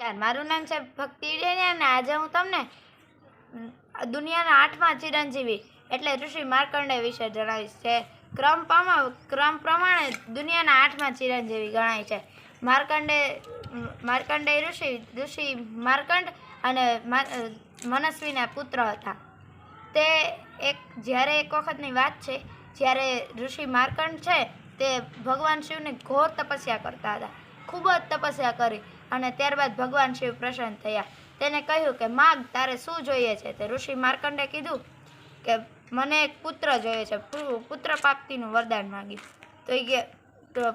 નમસ્કાર મારું નામ છે ભક્તિ ડેનિયા અને આજે હું તમને દુનિયાના આઠમા ચિરંજીવી એટલે ઋષિ માર્કંડેય વિશે જણાવીશ છે ક્રમ ક્રમ પ્રમાણે દુનિયાના આઠમા ચિરંજીવી ગણાય છે. માર્કંડે માર્કંડે ઋષિ ઋષિ માર્કંડ અને મનસ્વીના પુત્ર હતા. તે એક, જ્યારે એક વખતની વાત છે, જ્યારે ઋષિ માર્કંડ છે, તે ભગવાન શિવની ઘોર તપસ્યા કરતા હતા. ખૂબ જ તપસ્યા કરી. અને ત્યારબાદ ભગવાન શિવ પ્રસન્ન થયા. તેને કહ્યું કે, માગ, તારે શું જોઈએ છે? તે ઋષિ માર્કંડે કીધું કે, મને એક પુત્ર જોઈએ છે. પુત્ર પ્રાપ્તિનું વરદાન માગ્યું તો એ કે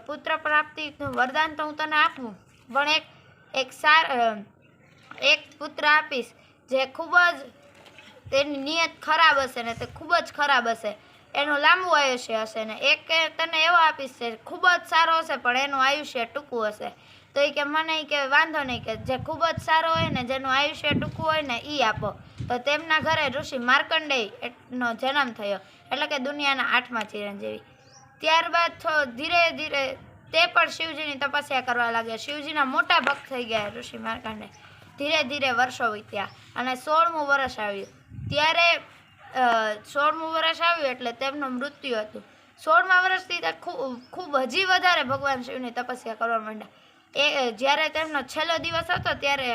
પુત્ર પ્રાપ્તિનું વરદાન તો હું તને આપું, પણ એક એક સાર એક પુત્ર આપીશ જે ખૂબ જ તેની નિયત ખરાબ હશે ને તે ખૂબ જ ખરાબ હશે. એનું લાંબુ આયુષ્ય હશે ને. એક તને એવો આપીશ છે, ખૂબ જ સારો હશે, પણ એનું આયુષ્ય ટૂંકું હશે. તો એ કે મને એ કે વાંધો નહીં કે જે ખૂબ જ સારો હોય ને, જેનું આયુષ્ય ટૂંકું હોય ને એ આપો. તો તેમના ઘરે ઋષિ માર્કંડેય નો જન્મ થયો. એટલે કે દુનિયાના આઠમા ચિરંજીવી. ત્યારબાદ ધીરે ધીરે તે પણ શિવજીની તપસ્યા કરવા લાગ્યા. શિવજીના મોટા ભક્ત થઈ ગયા ઋષિ માર્કંડે ધીરે ધીરે વર્ષો વીત્યા અને સોળમું વર્ષ આવ્યું. ત્યારે સોળમું વર્ષ આવ્યું એટલે તેમનું મૃત્યુ હતું. સોળમા વર્ષથી તે ખૂબ હજી વધારે ભગવાન શિવની તપસ્યા કરવા માંડ્યા. એ જ્યારે તેમનો છેલ્લો દિવસ હતો ત્યારે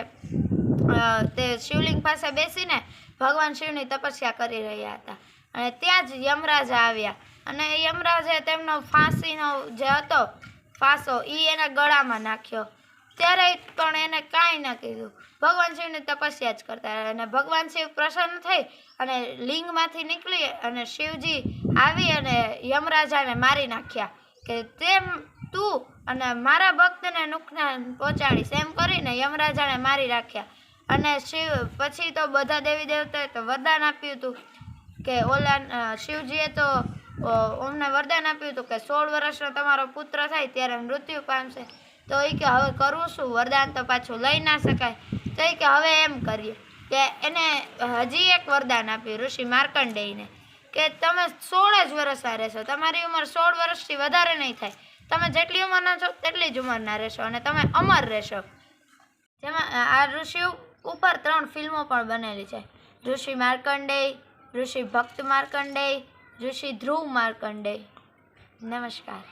તે શિવલિંગ પાસે બેસીને ભગવાન શિવની તપસ્યા કરી રહ્યા હતા. અને ત્યાં જ યમરાજા આવ્યા. અને યમરાજે તેમનો ફાંસીનો જે હતો, ફાંસો એ એના ગળામાં નાખ્યો. ત્યારે પણ એને કાંઈ ન કીધું. ભગવાન શિવની તપસ્યા જ કરતા અને ભગવાન શિવ પ્રસન્ન થઈ અને લિંગમાંથી નીકળી અને શિવજી આવી અને યમરાજાને મારી નાખ્યા કે તેમ તું અને મારા ભક્તને નુકસાન પહોંચાડીશ. એમ કરીને યમરાજાને મારી રાખ્યા અને શિવ પછી તો બધા દેવી દેવતાએ તો વરદાન આપ્યું હતું કે ઓલા શિવજીએ તો ઓમને વરદાન આપ્યું હતું કે સોળ વર્ષનો તમારો પુત્ર થાય ત્યારે મૃત્યુ પામશે. તો એ કે હવે કરવું શું વરદાન તો પાછું લઈ ના શકાય. તો એ કે હવે એમ કરીએ. કે એને હજી એક વરદાન આપ્યું ઋષિ માર્કંડેયને, કે તમે સોળ જ વર્ષના રહેશો. તમારી ઉંમર સોળ વર્ષથી વધારે નહીં થાય. તમે જેટલી ઉંમરના છો, તેટલી જ ઉંમરના રહેશો અને તમે અમર રહેશો. જેમાં આ ઋષિ ઉપર ત્રણ ફિલ્મો પણ બનેલી છે. ઋષિ માર્કંડેય, ઋષિ ભક્ત માર્કંડેય, ઋષિ ધ્રુવ માર્કંડેય. નમસ્કાર.